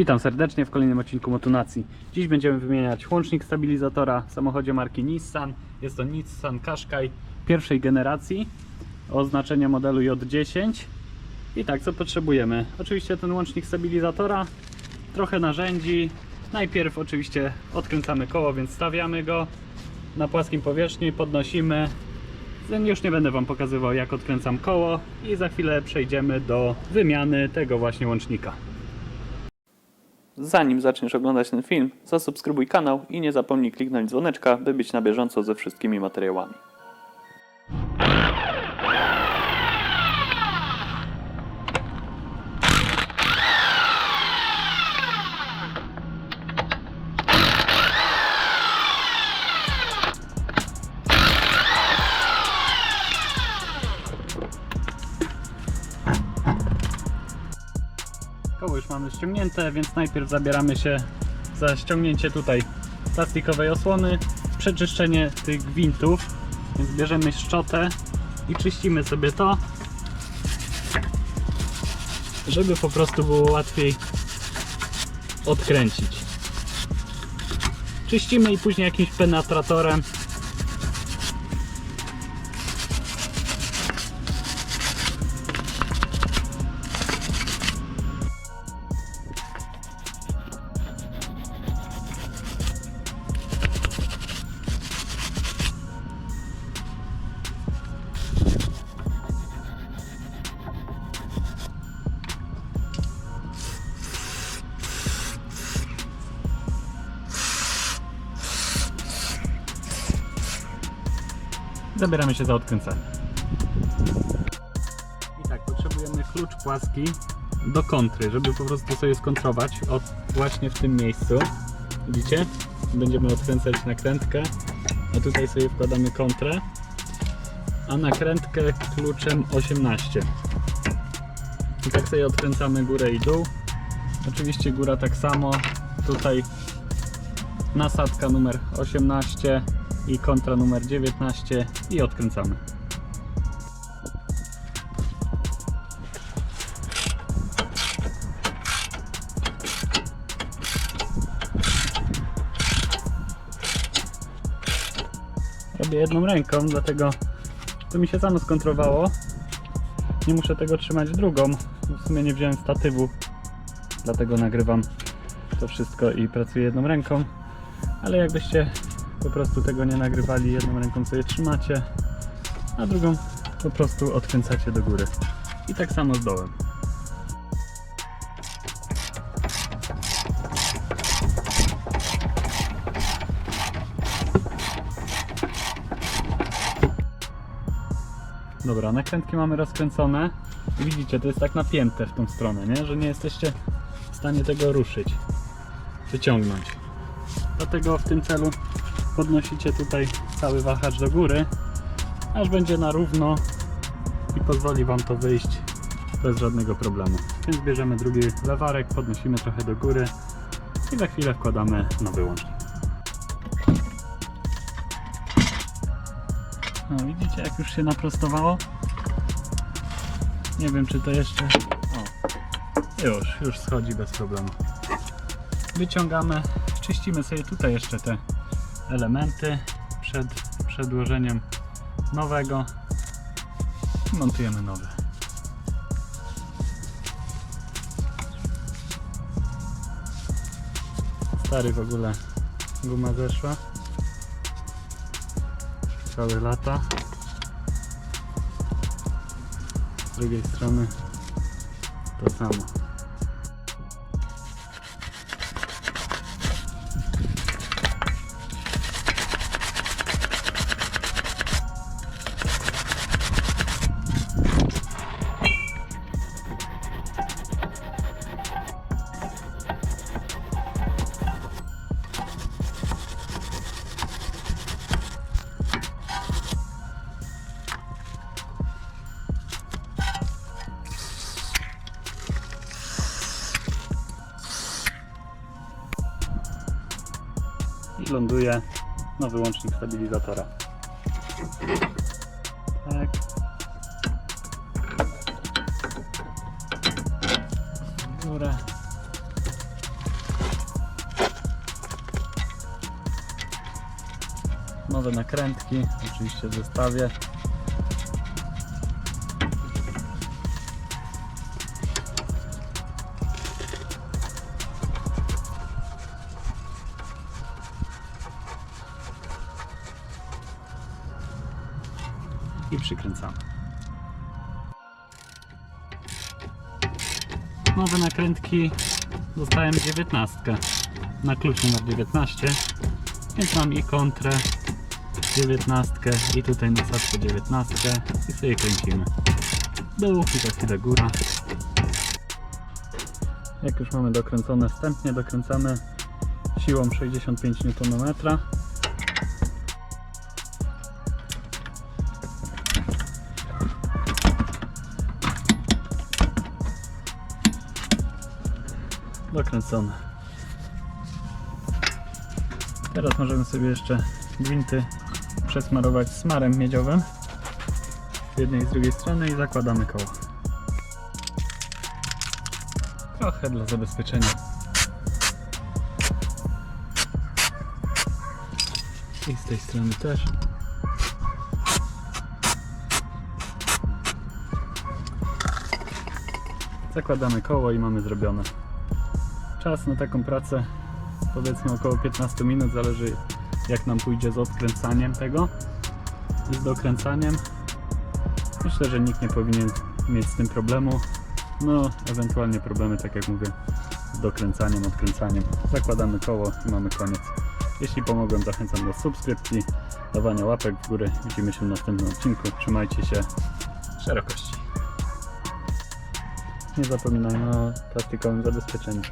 Witam serdecznie w kolejnym odcinku Motonacji. Dziś będziemy wymieniać łącznik stabilizatora w samochodzie marki Nissan. Jest to Nissan Qashqai pierwszej generacji o oznaczeniu modelu J10. I tak, co potrzebujemy? Oczywiście ten łącznik stabilizatora, trochę narzędzi. Najpierw oczywiście odkręcamy koło, więc stawiamy go na płaskim powierzchni, podnosimy. Już nie będę Wam pokazywał jak odkręcam koło i za chwilę przejdziemy do wymiany tego właśnie łącznika. Zanim zaczniesz oglądać ten film, zasubskrybuj kanał i nie zapomnij kliknąć dzwoneczka, by być na bieżąco ze wszystkimi materiałami. Koło już mamy ściągnięte, więc najpierw zabieramy się za ściągnięcie tutaj plastikowej osłony, przeczyszczenie tych gwintów, więc bierzemy szczotę i czyścimy sobie to, żeby po prostu było łatwiej odkręcić. Czyścimy i później jakimś penetratorem zabieramy się za odkręcanie. I tak, potrzebujemy klucz płaski do kontry, żeby po prostu sobie skontrować od właśnie w tym miejscu. Widzicie? Będziemy odkręcać nakrętkę, a tutaj sobie wkładamy kontrę, a nakrętkę kluczem 18. I tak sobie odkręcamy górę i dół. Oczywiście góra tak samo. Tutaj nasadka numer 18 i kontra numer 19 i odkręcamy. Robię jedną ręką, dlatego to mi się samo skontrowało. Nie muszę tego trzymać drugą. W sumie nie wziąłem statywu, dlatego nagrywam to wszystko i pracuję jedną ręką. Ale jakbyście po prostu tego nie nagrywali, jedną ręką sobie trzymacie, a drugą po prostu odkręcacie do góry. I tak samo z dołem. Dobra, nakrętki mamy rozkręcone widzicie, to jest tak napięte w tą stronę, nie? że nie jesteście w stanie tego ruszyć, wyciągnąć. Dlatego w tym celu podnosicie tutaj cały wahacz do góry, aż będzie na równo i pozwoli Wam to wyjść bez żadnego problemu. Więc bierzemy drugi lewarek, podnosimy trochę do góry i za chwilę wkładamy nowy łącznik. No widzicie jak już się naprostowało? Nie wiem czy to jeszcze... O, już, już schodzi bez problemu. Wyciągamy, czyścimy sobie tutaj jeszcze te elementy przed przedłożeniem nowego montujemy nowe. Stary w ogóle guma zeszła. Całe lata. Z drugiej strony to samo. ląduje na wyłącznik stabilizatora. Tak. Górę. Nowe nakrętki, oczywiście w zestawie. I przykręcamy. Nowe nakrętki dostałem 19 na klucz numer 19 więc mam i kontrę 19 i tutaj nasadzkę 19 i sobie kręcimy. Dół i za chwilę góra jak już mamy dokręcone wstępnie dokręcamy siłą 65 Nm dokręcone Teraz możemy sobie jeszcze gwinty przesmarować smarem miedziowym z jednej i z drugiej strony i zakładamy koło. Trochę dla zabezpieczenia. I z tej strony też. Zakładamy koło i mamy zrobione. Czas na taką pracę powiedzmy około 15 minut, zależy jak nam pójdzie z odkręcaniem tego i z dokręcaniem. Myślę, że nikt nie powinien mieć z tym problemu. No, ewentualnie problemy, tak jak mówię, z dokręcaniem, odkręcaniem. Zakładamy koło i mamy koniec. Jeśli pomogłem, zachęcam do subskrypcji, dawania łapek w górę. Widzimy się w następnym odcinku. Trzymajcie się szerokości. Nie zapominajmy o plastikowym zabezpieczeniu.